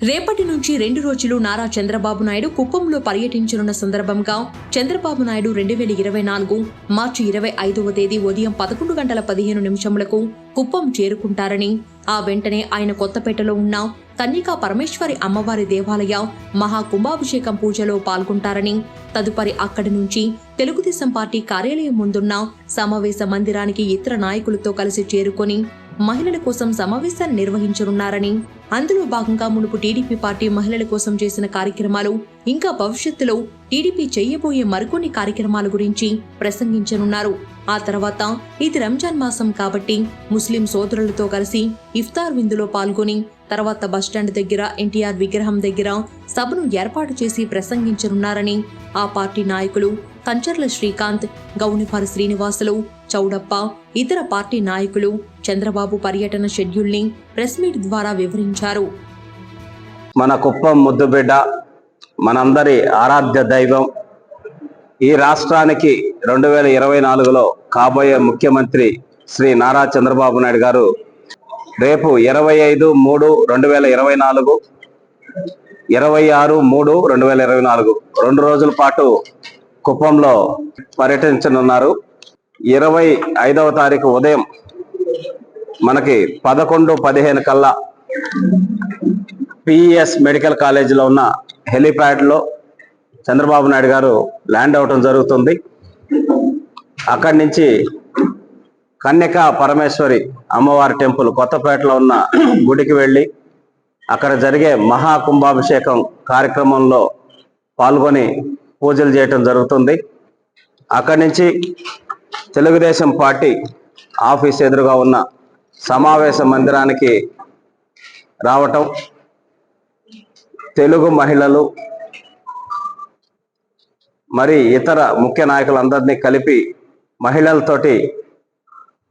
రేపటి నుంచి రెండు రోజులు నారా చంద్రబాబు నాయుడు కుప్పంలో పర్యటించనున్న సందర్భంగా చంద్రబాబు నాయుడు రెండు వేల ఇరవై నాలుగు మార్చి ఇరవై ఐదవ తేదీ ఉదయం పదకొండు గంటల పదిహేను నిమిషములకు కుప్పం చేరుకుంటారని ఆ వెంటనే ఆయన కొత్తపేటలో ఉన్న కన్యకా పరమేశ్వరి అమ్మవారి దేవాలయ మహా కుంభాభిషేకం పూజలో పాల్గొంటారని తదుపరి అక్కడి నుంచి తెలుగుదేశం పార్టీ కార్యాలయం ముందున్న సమావేశ మందిరానికి ఇతర నాయకులతో కలిసి చేరుకొని మహిళల కోసం సమావేశాన్ని నిర్వహించనున్నారని. అందులో భాగంగా మునుపు టీడీపీ పార్టీ మహిళల కోసం చేసిన కార్యక్రమాలు ఇంకా భవిష్యత్తులో టీడీపీ చేయబోయే మరికొన్ని కార్యక్రమాల గురించి ప్రసంగించనున్నారు. ఆ తర్వాత ఇది రంజాన్ మాసం కాబట్టి ముస్లిం సోదరులతో కలిసి ఇఫ్తార్ విందులో పాల్గొని తర్వాత బస్టాండ్ దగ్గర ఎన్టీఆర్ విగ్రహం దగ్గర సభను ఏర్పాటు చేసి ప్రసంగించనున్నారని ఆ పార్టీ నాయకులు కంచర్ల శ్రీకాంత్ గౌనిపారి శ్రీనివాసులు చౌడప్ప ఇతర పార్టీ నాయకులు చంద్రబాబు పర్యటన షెడ్యూల్ని ప్రెస్ మీట్ ద్వారా వివరించారు. మన కుప్పం ముద్దుబిడ్డ మనందరి ఆరాధ్య దైవం ఈ రాష్ట్రానికి రెండు వేల ఇరవై నాలుగులో కాబోయే ముఖ్యమంత్రి శ్రీ నారా చంద్రబాబు నాయుడు గారు రేపు ఇరవై ఐదు మూడు రెండు వేల ఇరవై నాలుగు ఇరవై ఆరు మూడు రెండు వేల ఇరవై నాలుగు రెండు రోజుల పాటు కుప్పంలో పర్యటించనున్నారు. ఇరవై ఐదవ తారీఖు ఉదయం మనకి పదకొండు పదిహేను కల్లా పిఈఎస్ మెడికల్ కాలేజీలో ఉన్న హెలిప్యాడ్లో చంద్రబాబు నాయుడు గారు ల్యాండ్ అవటం జరుగుతుంది. అక్కడి నుంచి కన్యకా పరమేశ్వరి అమ్మవారి టెంపుల్ కొత్తపేటలో ఉన్న గుడికి వెళ్ళి అక్కడ జరిగే మహా కుంభాభిషేకం కార్యక్రమంలో పాల్గొని పూజలు చేయటం జరుగుతుంది. అక్కడి నుంచి తెలుగుదేశం పార్టీ ఆఫీస్ ఎదురుగా ఉన్న సమావేశ మందిరానికి రావటం తెలుగు మహిళలు మరి ఇతర ముఖ్య నాయకులందరినీ కలిపి మహిళలతోటి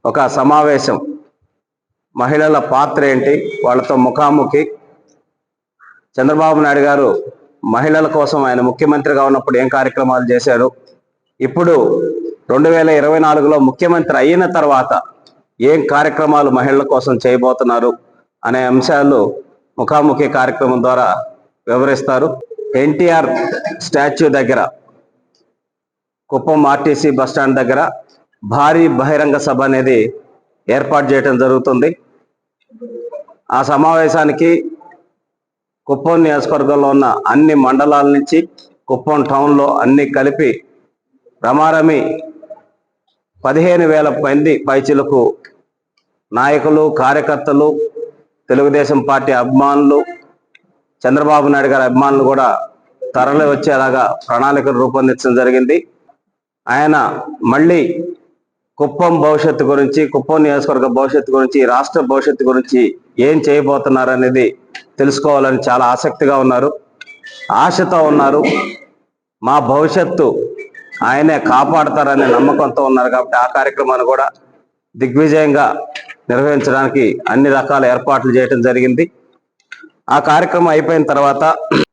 ఒక సమావేశం. మహిళల పాత్ర ఏంటి? వాళ్ళతో ముఖాముఖి. చంద్రబాబు నాయుడు గారు మహిళల కోసం ఆయన ముఖ్యమంత్రిగా ఉన్నప్పుడు ఏం కార్యక్రమాలు చేశారు? ఇప్పుడు రెండు వేల ఇరవై నాలుగులో ముఖ్యమంత్రి అయిన తర్వాత ఏం కార్యక్రమాలు మహిళల కోసం చేయబోతున్నారు అనే అంశాలు ముఖాముఖి కార్యక్రమం ద్వారా వివరిస్తారు. ఎన్టీఆర్ స్టాచ్యూ దగ్గర కుప్పం ఆర్టీసీ బస్టాండ్ దగ్గర భారీ బహిరంగ సభ అనేది ఏర్పాటు చేయడం జరుగుతుంది. ఆ సమావేశానికి కుప్పం నియోజకవర్గంలో ఉన్న అన్ని మండలాల నుంచి కుప్పం టౌన్లో అన్ని కలిపి రమారమి పదిహేను వేల మంది పైచిలకు నాయకులు కార్యకర్తలు తెలుగుదేశం పార్టీ అభిమానులు చంద్రబాబు నాయుడు గారి అభిమానులు కూడా తరలి వచ్చేలాగా ప్రణాళికలు రూపొందించడం జరిగింది. ఆయన మళ్ళీ కుప్పం భవిష్యత్తు గురించి కుప్పం నియోజకవర్గ భవిష్యత్తు గురించి రాష్ట్ర భవిష్యత్తు గురించి ఏం చేయబోతున్నారు అనేది తెలుసుకోవాలని చాలా ఆసక్తిగా ఉన్నారు. ఆశతో ఉన్నారు. మా భవిష్యత్తు ఆయనే కాపాడతారనే నమ్మకంతో ఉన్నారు కాబట్టి ఆ కార్యక్రమాన్ని కూడా దిగ్విజయంగా నిర్వహించడానికి అన్ని రకాల ఏర్పాట్లు చేయడం జరిగింది. ఆ కార్యక్రమం అయిపోయిన తర్వాత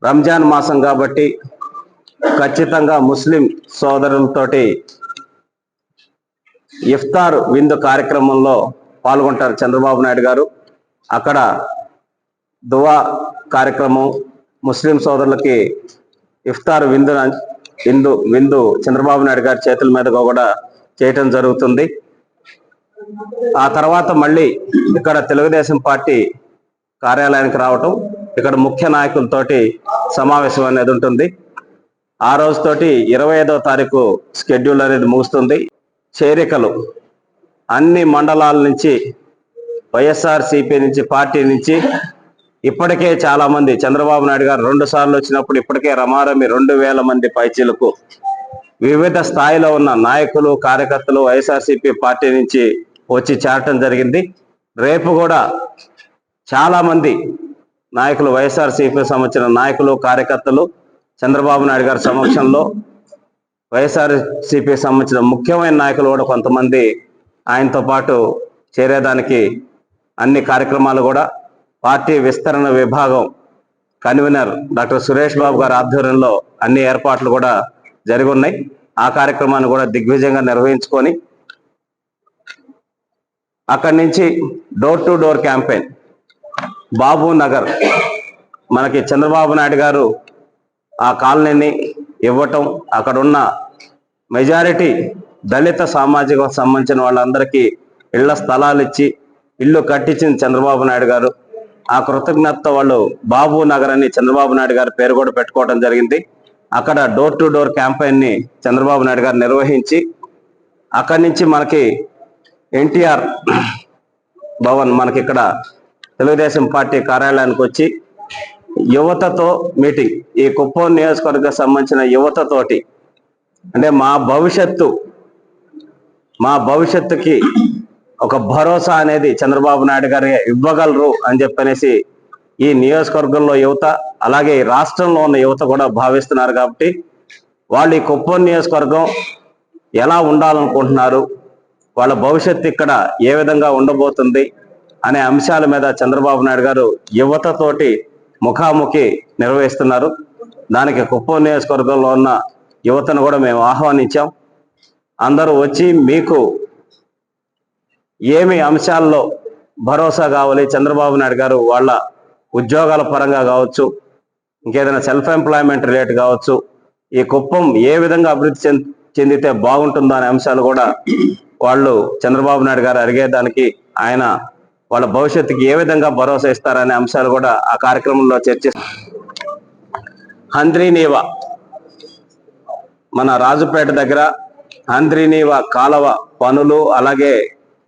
రంజాన్ మాసం కాబట్టి ఖచ్చితంగా ముస్లిం సోదరులతోటి ఇఫ్తార్ విందు కార్యక్రమంలో పాల్గొంటారు చంద్రబాబు నాయుడు గారు. అక్కడ దువా కార్యక్రమం ముస్లిం సోదరులకి ఇఫ్తార్ విందు విందు విందు చంద్రబాబు నాయుడు గారి చేతుల మీదుగా కూడా చేయటం జరుగుతుంది. ఆ తర్వాత మళ్ళీ ఇక్కడ తెలుగుదేశం పార్టీ కార్యాలయానికి రావటం ఇక్కడ ముఖ్య నాయకులతోటి సమావేశం అనేది ఉంటుంది. ఆ రోజుతోటి ఇరవై ఐదో తారీఖు షెడ్యూల్ అనేది ముగుస్తుంది. చేరికలు అన్ని మండలాల నుంచి వైఎస్ఆర్ సిపి నుంచి పార్టీ నుంచి ఇప్పటికే చాలా మంది చంద్రబాబు నాయుడు గారు రెండు సార్లు వచ్చినప్పుడు ఇప్పటికే రమారమి రెండు వేల మంది పైచీలకు వివిధ స్థాయిలో ఉన్న నాయకులు కార్యకర్తలు వైఎస్ఆర్సీపీ పార్టీ నుంచి వచ్చి చేరటం జరిగింది. రేపు కూడా చాలా మంది నాయకులు వైఎస్ఆర్సీపీ సంబంధించిన నాయకులు కార్యకర్తలు చంద్రబాబు నాయుడు గారి సమక్షంలో వైఎస్ఆర్సీపీ సంబంధించిన ముఖ్యమైన నాయకులు కూడా కొంతమంది ఆయనతో పాటు చేరేదానికి అన్ని కార్యక్రమాలు కూడా పార్టీ విస్తరణ విభాగం కన్వీనర్ డాక్టర్ సురేష్ బాబు గారి ఆధ్వర్యంలో అన్ని ఏర్పాట్లు కూడా జరిగి ఉన్నాయి. ఆ కార్యక్రమాన్ని కూడా దిగ్విజయంగా నిర్వహించుకొని అక్కడి నుంచి door to door campaign Babu Nagar మనకి చంద్రబాబు నాయుడు గారు ఆ కాలనీని ఇవ్వటం అక్కడ ఉన్న మెజారిటీ దళిత సామాజిక సంబంధించిన వాళ్ళందరికీ ఇళ్ళ స్థలాలు ఇచ్చి ఇల్లు కట్టించింది చంద్రబాబు నాయుడు గారు. ఆ కృతజ్ఞతతో వాళ్ళు బాబు నగర్ అని చంద్రబాబు నాయుడు గారి పేరు కూడా పెట్టుకోవడం జరిగింది. అక్కడ డోర్ టు డోర్ క్యాంపెయిన్ని చంద్రబాబు నాయుడు గారు నిర్వహించి అక్కడి నుంచి మనకి ఎన్టీఆర్ భవన్ మనకి ఇక్కడ తెలుగుదేశం పార్టీ కార్యాలయానికి వచ్చి యువతతో మీటింగ్. ఈ కుప్పం నియోజకవర్గ సంబంధించిన యువతతోటి అంటే మా భవిష్యత్తు మా భవిష్యత్తుకి ఒక భరోసా అనేది చంద్రబాబు నాయుడు గారు ఇవ్వగలరు అని చెప్పనేసి ఈ నియోజకవర్గంలో యువత అలాగే రాష్ట్రంలో ఉన్న యువత కూడా భావిస్తున్నారు కాబట్టి వాళ్ళు ఈ కుప్పం నియోజకవర్గం ఎలా ఉండాలనుకుంటున్నారు వాళ్ళ భవిష్యత్తు ఇక్కడ ఏ విధంగా ఉండబోతుంది అనే అంశాల మీద చంద్రబాబు నాయుడు గారు యువతతోటి ముఖాముఖి నిర్వహిస్తున్నారు. దానికి కుప్పం నియోజకవర్గంలో ఉన్న యువతను కూడా మేము ఆహ్వానించాం. అందరూ వచ్చి మీకు ఏమి అంశాల్లో భరోసా కావాలి? చంద్రబాబు నాయుడు గారు వాళ్ళ ఉద్యోగాల పరంగా కావచ్చు ఇంకేదైనా సెల్ఫ్ ఎంప్లాయ్మెంట్ రిలేట్ కావచ్చు ఈ కుప్పం ఏ విధంగా అభివృద్ధి చెందితే బాగుంటుందో అనే అంశాలు కూడా వాళ్ళు చంద్రబాబు నాయుడు గారు అడిగేదానికి ఆయన వాళ్ళ భవిష్యత్తుకి ఏ విధంగా భరోసా ఇస్తారనే అంశాలు కూడా ఆ కార్యక్రమంలో చర్చ హంద్రీనీవ మన రాజుపేట దగ్గర హంద్రీనీవ కాలవ పనులు అలాగే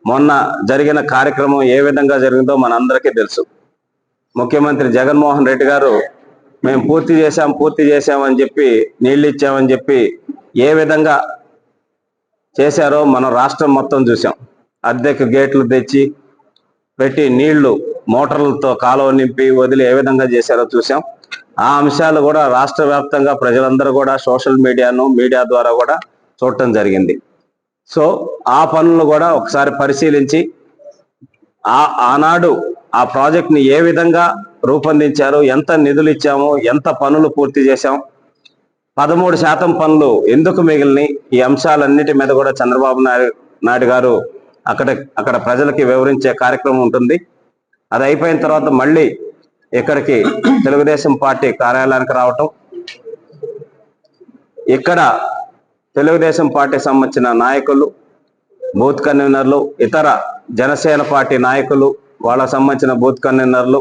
మొన్న జరిగిన కార్యక్రమం ఏ విధంగా జరిగిందో మనందరికీ తెలుసు. ముఖ్యమంత్రి జగన్మోహన్ రెడ్డి గారు మేము పూర్తి చేశాం పూర్తి చేశామని చెప్పి నీళ్ళు ఇచ్చామని చెప్పి ఏ విధంగా చేశారో మనం రాష్ట్రం మొత్తం చూసాం అద్దెకు గేట్లు తెచ్చి పెట్టి నీళ్ళు మోటార్లతో కాలువ నింపి వదిలి ఏ విధంగా చేశారో చూసాం ఆ అంశాలు కూడా రాష్ట్ర వ్యాప్తంగా ప్రజలందరూ కూడా సోషల్ మీడియాను మీడియా ద్వారా కూడా చూడటం జరిగింది. సో ఆ పనులను కూడా ఒకసారి పరిశీలించి ఆ ఆనాడు ఆ ప్రాజెక్ట్ని ఏ విధంగా రూపొందించారు ఎంత నిధులు ఇచ్చాము ఎంత పనులు పూర్తి చేశాం పదమూడు శాతం పనులు ఎందుకు మిగిలినాయి ఈ అంశాలన్నిటి మీద కూడా చంద్రబాబు నాయుడు నాయుడు గారు అక్కడ అక్కడ ప్రజలకి వివరించే కార్యక్రమం ఉంటుంది. అది అయిపోయిన తర్వాత మళ్ళీ ఇక్కడికి తెలుగుదేశం పార్టీ కార్యాలయానికి రావటం. ఇక్కడ తెలుగుదేశం పార్టీ సంబంధించిన నాయకులు బూత్ కన్వీనర్లు ఇతర జనసేన పార్టీ నాయకులు వాళ్ళకు సంబంధించిన బూత్ కన్వీనర్లు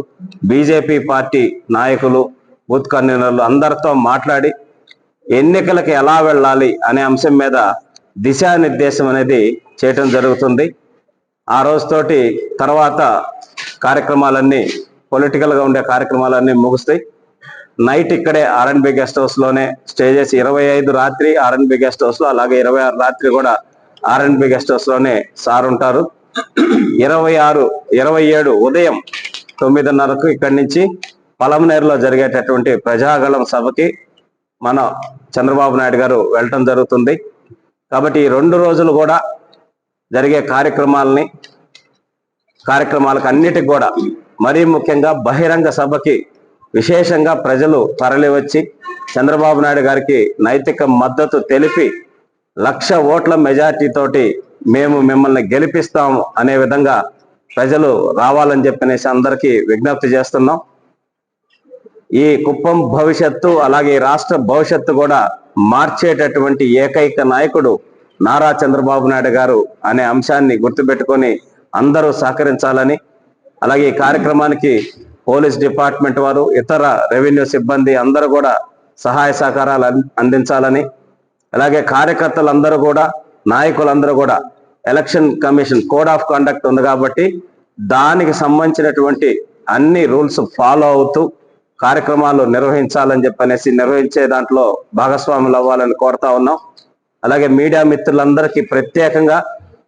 బీజేపీ పార్టీ నాయకులు బూత్ కన్వీనర్లు అందరితో మాట్లాడి ఎన్నికలకు ఎలా వెళ్ళాలి అనే అంశం మీద దిశానిర్దేశం అనేది చేయటం జరుగుతుంది. ఆ రోజుతోటి తర్వాత కార్యక్రమాలన్నీ పొలిటికల్గా ఉండే కార్యక్రమాలన్నీ ముగుస్తాయి. నైట్ ఇక్కడే ఆర్ఎన్బి గెస్ట్ హౌస్లోనే స్టే చేసి ఇరవై ఐదు రాత్రి ఆర్ఎన్బి గెస్ట్ హౌస్లో అలాగే ఇరవై ఆరు రాత్రి కూడా ఆర్ఎన్బి గెస్ట్ హౌస్లోనే సార్ ఉంటారు. ఇరవై ఆరు ఇరవై ఏడు ఉదయం తొమ్మిదిన్నరకు ఇక్కడి నుంచి పలమనేరులో జరిగేటటువంటి ప్రజాగళం సభకి మన చంద్రబాబు నాయుడు గారు వెళ్ళటం జరుగుతుంది. కాబట్టి ఈ రెండు రోజులు కూడా జరిగే కార్యక్రమాలని కార్యక్రమాలకు అన్నిటికి కూడా మరీ ముఖ్యంగా బహిరంగ సభకి విశేషంగా ప్రజలు తరలివచ్చి చంద్రబాబు నాయుడు గారికి నైతిక మద్దతు తెలిపి లక్ష ఓట్ల మెజార్టీతోటి మేము మిమ్మల్ని గెలిపిస్తాము అనే విధంగా ప్రజలు రావాలని చెప్పనేసి అందరికీ విజ్ఞప్తి చేస్తున్నాం. ఈ కుప్పం భవిష్యత్తు అలాగే రాష్ట్ర భవిష్యత్తు కూడా మార్చేటటువంటి ఏకైక నాయకుడు నారా చంద్రబాబు నాయుడు గారు అనే అంశాన్ని గుర్తుపెట్టుకొని అందరూ సహకరించాలని అలాగే ఈ కార్యక్రమానికి పోలీస్ డిపార్ట్మెంట్ వారు ఇతర రెవెన్యూ సిబ్బంది అందరూ కూడా సహాయ సహకారాలు అందించాలని అలాగే కార్యకర్తలందరూ కూడా నాయకులందరూ కూడా election commission code of conduct ఉంది కాబట్టి దానికి సంబంధించినటువంటి అన్ని రూల్స్ ఫాలో అవుతూ కార్యక్రమాలు నిర్వహించాలని చెప్పనేసి నిర్వహించే దాంట్లో భాగస్వాములు అవ్వాలని కోరుతా ఉన్నాం. అలాగే మీడియా మిత్రులందరికీ ప్రత్యేకంగా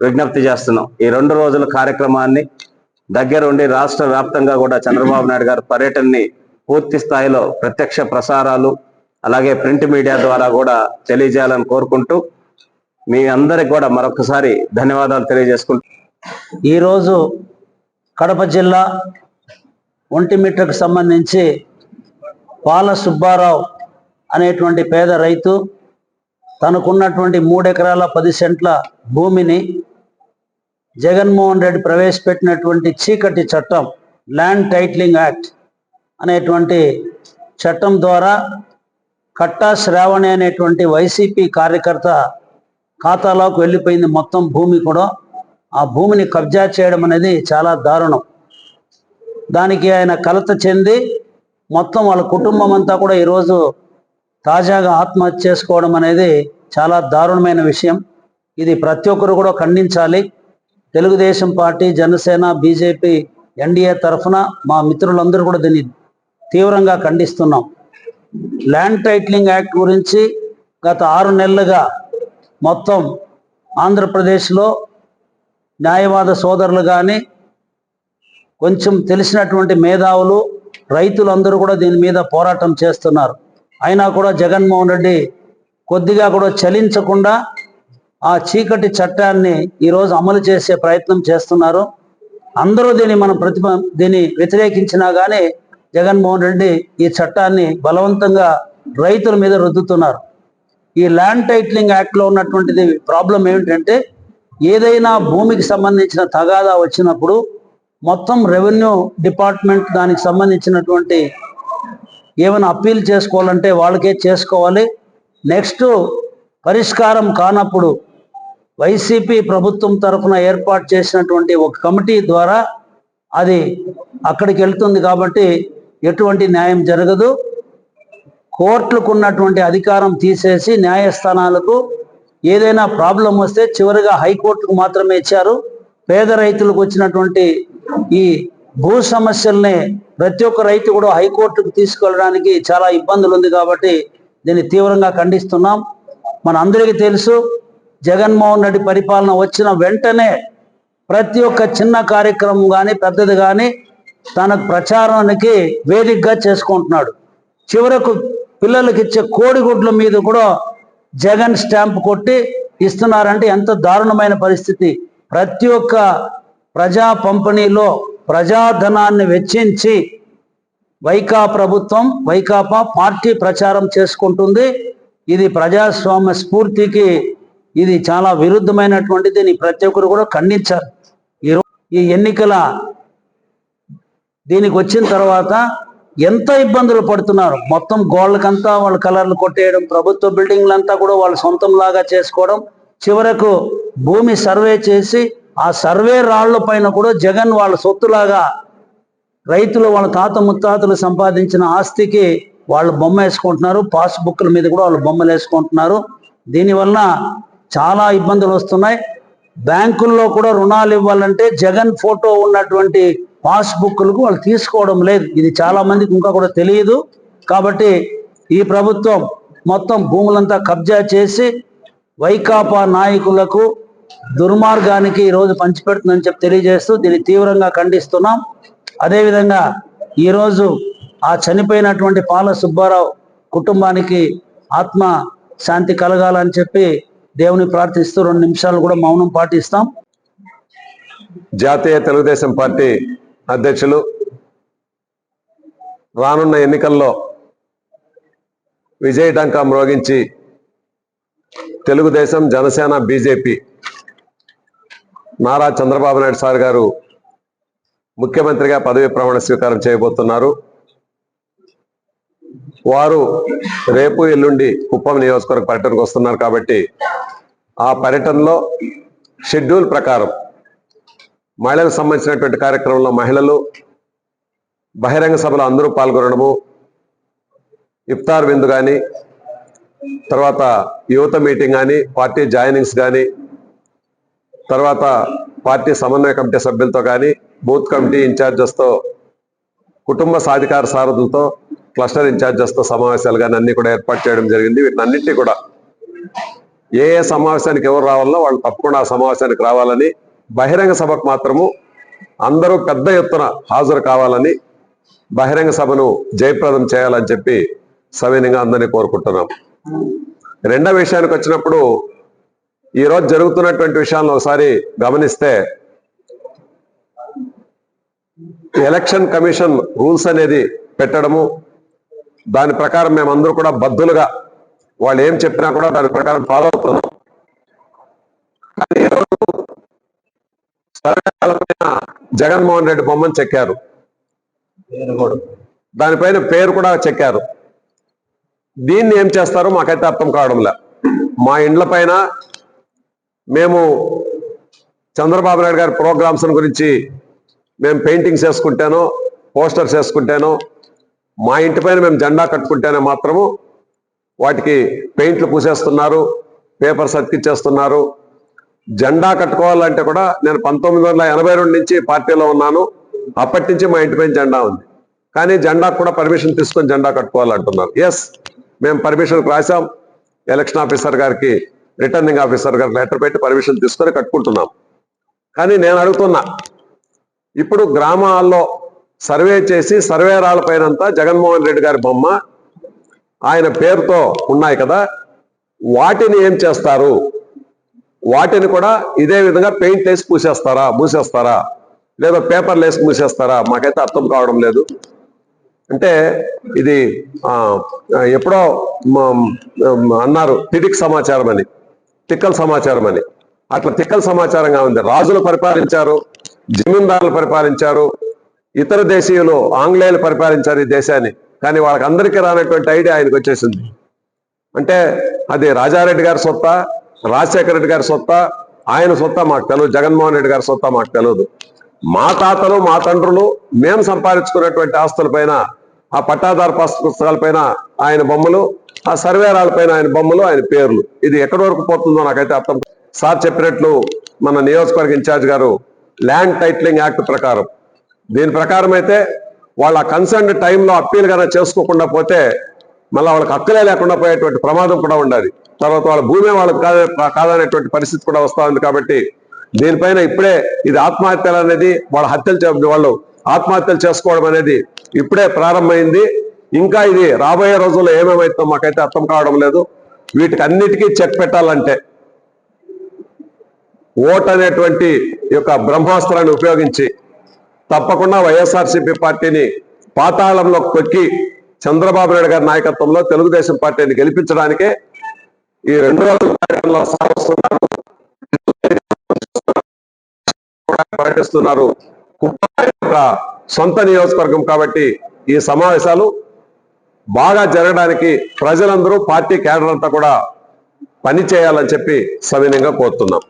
విజ్ఞప్తి చేస్తున్నాం. ఈ రెండు రోజుల కార్యక్రమాన్ని దగ్గరుండి రాష్ట్ర వ్యాప్తంగా కూడా చంద్రబాబు నాయుడు గారు పర్యటనని పూర్తి స్థాయిలో ప్రత్యక్ష ప్రసారాలు అలాగే ప్రింట్ మీడియా ద్వారా కూడా తెలియజేయాలని కోరుకుంటూ మీ అందరికి కూడా మరొకసారి ధన్యవాదాలు తెలియజేసుకుంటూ. ఈరోజు కడప జిల్లా ఒంటిమిట్రకు సంబంధించి పాల సుబ్బారావు అనేటువంటి పేద రైతు తనకున్నటువంటి మూడెకరాల పది సెంట్ల భూమిని జగన్మోహన్ రెడ్డి ప్రవేశపెట్టినటువంటి చీకటి చట్టం ల్యాండ్ టైటిలింగ్ యాక్ట్ అనేటువంటి చట్టం ద్వారా కట్టా శ్రావణి అనేటువంటి వైసీపీ కార్యకర్త ఖాతాలోకి వెళ్ళిపోయింది. మొత్తం భూమి కూడా ఆ భూమిని కబ్జా చేయడం అనేది చాలా దారుణం. దానికి ఆయన కలత చెంది మొత్తం వాళ్ళ కుటుంబం అంతా కూడా ఈరోజు తాజాగా ఆత్మహత్య చేసుకోవడం అనేది చాలా దారుణమైన విషయం. ఇది ప్రతి ఒక్కరు కూడా ఖండించాలి. Telugu Desam party Janasena BJP NDA తరఫున మా మిత్రులందరూ కూడా దీన్ని తీవ్రంగా ఖండిస్తున్నాం. ల్యాండ్ టైటిలింగ్ యాక్ట్ గురించి గత ఆరు నెలలుగా మొత్తం ఆంధ్రప్రదేశ్లో న్యాయవాద సోదరులు కానీ కొంచెం తెలిసినటువంటి మేధావులు రైతులందరూ కూడా దీని మీద పోరాటం చేస్తున్నారు. అయినా కూడా జగన్మోహన్ రెడ్డి కొద్దిగా కూడా చలించకుండా ఆ చీకటి చట్టాన్ని ఈరోజు అమలు చేసే ప్రయత్నం చేస్తున్నారు. అందరూ దీన్ని మనం ప్రతిభ దీన్ని వ్యతిరేకించినా కానీ జగన్మోహన్ రెడ్డి ఈ చట్టాన్ని బలవంతంగా రైతుల మీద రుద్దుతున్నారు. ఈ ల్యాండ్ టైటిలింగ్ యాక్ట్లో ఉన్నటువంటిది ప్రాబ్లం ఏమిటంటే ఏదైనా భూమికి సంబంధించిన తగాదా వచ్చినప్పుడు మొత్తం రెవెన్యూ డిపార్ట్మెంట్ దానికి సంబంధించినటువంటి ఏమైనా అప్పీల్ చేసుకోవాలంటే వాళ్ళకే చేసుకోవాలి. నెక్స్ట్ పరిష్కారం కానప్పుడు వైసీపీ ప్రభుత్వం తరఫున ఏర్పాటు చేసినటువంటి ఒక కమిటీ ద్వారా అది అక్కడికి వెళ్తుంది కాబట్టి ఎటువంటి న్యాయం జరగదు. కోర్టులకు ఉన్నటువంటి అధికారం తీసేసి న్యాయస్థానాలకు ఏదైనా ప్రాబ్లం వస్తే చివరిగా హైకోర్టుకు మాత్రమే ఇచ్చారు. పేద రైతులకు వచ్చినటువంటి ఈ భూ సమస్యల్ని ప్రతి ఒక్క రైతు కూడా హైకోర్టుకు తీసుకెళ్ళడానికి చాలా ఇబ్బందులు ఉంది కాబట్టి దీన్ని తీవ్రంగా ఖండిస్తున్నాం. మన అందరికీ తెలుసు జగన్మోహన్ రెడ్డి పరిపాలన వచ్చిన వెంటనే ప్రతి ఒక్క చిన్న కార్యక్రమం కానీ పెద్దది కానీ తన ప్రచారానికి వేదికగా చేసుకుంటున్నాడు. చివరకు పిల్లలకి ఇచ్చే కోడిగుడ్ల మీద కూడా జగన్ స్టాంప్ కొట్టి ఇస్తున్నారంటే ఎంత దారుణమైన పరిస్థితి. ప్రతి ఒక్క ప్రజా పంపిణీలో ప్రజాధనాన్ని వెచ్చించి వైకా ప్రభుత్వం వైకాపా పార్టీ ప్రచారం చేసుకుంటుంది. ఇది ప్రజాస్వామ్య స్ఫూర్తికి ఇది చాలా విరుద్ధమైనటువంటి దీన్ని ప్రతి ఒక్కరు కూడా ఖండించారు. ఈ ఎన్నికల దీనికి వచ్చిన తర్వాత ఎంత ఇబ్బందులు పడుతున్నారు? మొత్తం గోళ్ళకంతా వాళ్ళ కలర్లు కొట్టేయడం ప్రభుత్వ బిల్డింగ్లంతా కూడా వాళ్ళ సొంతంలాగా చేసుకోవడం చివరకు భూమి సర్వే చేసి ఆ సర్వే రాళ్ళ పైన కూడా జగన్ వాళ్ళ సొత్తులాగా రైతులు వాళ్ళ తాత ముత్తాతలు సంపాదించిన ఆస్తికి వాళ్ళు బొమ్మ వేసుకుంటున్నారు. పాస్ బుక్ల మీద కూడా వాళ్ళు బొమ్మలు వేసుకుంటున్నారు దీనివల్ల చాలా ఇబ్బందులు వస్తున్నాయి. బ్యాంకుల్లో కూడా రుణాలు ఇవ్వాలంటే జగన్ ఫోటో ఉన్నటువంటి పాస్బుక్లకు వాళ్ళు తీసుకోవడం లేదు. ఇది చాలా మందికి ఇంకా కూడా తెలియదు. కాబట్టి ఈ ప్రభుత్వం మొత్తం భూములంతా కబ్జా చేసి వైకాపా నాయకులకు దుర్మార్గానికి ఈరోజు పంచిపెడుతుందని చెప్పి తెలియజేస్తూ దీన్ని తీవ్రంగా ఖండిస్తున్నాం. అదేవిధంగా ఈరోజు ఆ చనిపోయినటువంటి పాల సుబ్బారావు కుటుంబానికి ఆత్మ శాంతి కలగాలని చెప్పి దేవుని ప్రార్థిస్తూ రెండు నిమిషాలు కూడా మౌనం పాటిస్తాం. జాతీయ తెలుగుదేశం పార్టీ అధ్యక్షులు రానున్న ఎన్నికల్లో విజయ డంకా మ్రోగించి తెలుగుదేశం జనసేన బీజేపీ నారా చంద్రబాబు నాయుడు సార్ గారు ముఖ్యమంత్రిగా పదవి ప్రమాణ స్వీకారం చేయబోతున్నారు. వారు రేపు ఎల్లుండి కుప్పం నియోజకవర్గ పర్యటనకు వస్తున్నారు కాబట్టి ఆ పర్యటనలో షెడ్యూల్ ప్రకారం మహిళలకు సంబంధించినటువంటి కార్యక్రమంలో మహిళలు బహిరంగ సభలో అందరూ పాల్గొనడము ఇఫ్తార్ విందు కానీ తర్వాత యువత మీటింగ్ కానీ పార్టీ జాయినింగ్స్ కానీ తర్వాత పార్టీ సమన్వయ కమిటీ సభ్యులతో కానీ బూత్ కమిటీ ఇన్ఛార్జెస్తో కుటుంబ సాధికార సారథులతో క్లస్టర్ ఇన్ఛార్జెస్తో సమావేశాలు కానీ అన్ని కూడా ఏర్పాటు చేయడం జరిగింది. వీటినన్నింటినీ కూడా ఏ ఏ సమావేశానికి ఎవరు రావాలో వాళ్ళు తప్పకుండా ఆ సమావేశానికి రావాలని బహిరంగ సభకు మాత్రము అందరూ పెద్ద ఎత్తున హాజరు కావాలని బహిరంగ సభను జయప్రదం చేయాలని చెప్పి సవినయంగా అందరినీ కోరుకుంటున్నాం. రెండో విషయానికి వచ్చినప్పుడు ఈ రోజు జరుగుతున్నటువంటి విషయాలను ఒకసారి గమనిస్తే ఎలక్షన్ కమిషన్ రూల్స్ అనేది పెట్టడము దాని ప్రకారం మేమందరూ కూడా బద్దులుగా వాళ్ళు ఏం చెప్పినా కూడా దాని ప్రకారం ఫాలో అవుతున్నాం కానీ జగన్మోహన్ రెడ్డి బొమ్మను చెక్కారు. దానిపైన పేరు కూడా చెక్కారు. దీన్ని ఏం చేస్తారో మాకైతే అర్థం కావడంలే. మా ఇండ్ల పైన మేము చంద్రబాబు నాయుడు గారి ప్రోగ్రామ్స్ గురించి మేము పెయింటింగ్స్ వేసుకుంటానో పోస్టర్స్ వేసుకుంటానో. మా ఇంటి పైన మేము జెండా కట్టుకుంటేనే మాత్రము. వాటికి పెయింట్లు పూసేస్తున్నారు పేపర్స్ అతికిచ్చేస్తున్నారు. జెండా కట్టుకోవాలంటే కూడా నేను పంతొమ్మిది వందల ఎనభై రెండు నుంచి పార్టీలో ఉన్నాను. అప్పటి నుంచి మా ఇంటి పైన జెండా ఉంది. కానీ జెండాకు కూడా పర్మిషన్ తీసుకొని జెండా కట్టుకోవాలంటున్నారు. ఎస్ మేము పర్మిషన్ రాసాం ఎలక్షన్ ఆఫీసర్ గారికి రిటర్నింగ్ ఆఫీసర్ గారికి లెటర్ పెట్టి పర్మిషన్ తీసుకొని కట్టుకుంటున్నాం. కానీ నేను అడుగుతున్నా ఇప్పుడు గ్రామాల్లో సర్వే చేసి సర్వే రాళ్ళ పైనంతా జగన్మోహన్ రెడ్డి గారి బొమ్మ ఆయన పేరుతో ఉన్నాయి కదా వాటిని ఏం చేస్తారు? వాటిని కూడా ఇదే విధంగా పెయింట్ వేసి పూసేస్తారా? మూసేస్తారా? లేదా పేపర్లు వేసి మూసేస్తారా? మాకైతే అర్థం కావడం లేదు. అంటే ఇది ఎప్పుడో అన్నారు తిడిక్ సమాచారం అని తిక్కల సమాచారం అని. అట్లా తిక్కల సమాచారంగా ఉంది. రాజులు పరిపాలించారు జమీందారులు పరిపాలించారు ఇతర దేశీయులు ఆంగ్లేయులు పరిపాలించారు ఈ దేశాన్ని. కానీ వాళ్ళకి అందరికీ రానటువంటి ఐడియా ఆయనకు వచ్చేసింది అంటే అది రాజారెడ్డి గారి సొత్త రాజశేఖర రెడ్డి గారి సొత్త ఆయన సొత్త మాకు తెలియదు జగన్మోహన్ రెడ్డి గారి సొత్త మాకు తెలియదు మా తాతలు మా తండ్రులు మేము సంపాదించుకున్నటువంటి ఆస్తుల పైన ఆ పట్టాదారు పుస్తకాల పైన ఆయన బొమ్మలు ఆ సర్వేరాల పైన ఆయన బొమ్మలు ఆయన పేర్లు. ఇది ఎక్కడి వరకు పోతుందో నాకైతే అర్థం సార్ చెప్పినట్లు మన నియోజకవర్గ ఇన్ఛార్జ్ గారు ల్యాండ్ టైటిలింగ్ యాక్ట్ ప్రకారం. దీని ప్రకారం అయితే వాళ్ళ కన్సర్న్ టైంలో అప్పీల్ కన్నా చేసుకోకుండా పోతే మళ్ళీ వాళ్ళకి హక్కులే లేకుండా పోయేటువంటి ప్రమాదం కూడా ఉండాలి. తర్వాత వాళ్ళ భూమి వాళ్ళకి కాద కాదనేటువంటి పరిస్థితి కూడా వస్తుంది ఉంది కాబట్టి దీనిపైన ఇప్పుడే ఇది ఆత్మహత్యలు అనేది వాళ్ళ హత్యలు వాళ్ళు ఆత్మహత్యలు చేసుకోవడం అనేది ఇప్పుడే ప్రారంభమైంది. ఇంకా ఇది రాబోయే రోజుల్లో ఏమేమైతుందో మాకైతే అర్థం కావడం లేదు. వీటికి అన్నిటికీ చెక్ పెట్టాలంటే ఓట్ అనేటువంటి యొక్క బ్రహ్మాస్త్రాన్ని ఉపయోగించి తప్పకుండా వైఎస్ఆర్సీపీ పార్టీని పాతాళంలో కొక్కి చంద్రబాబు నాయుడు గారి నాయకత్వంలో తెలుగుదేశం పార్టీని గెలిపించడానికే ఈ రెండు రోజుల కార్యక్రమంలో సార్ పర్యటిస్తున్నారు సొంత నియోజకవర్గం కాబట్టి ఈ సమావేశాలు బాగా జరగడానికి ప్రజలందరూ పార్టీ కేడర్ అంతా కూడా పని చేయాలని చెప్పి సవినయంగా కోరుతున్నాం.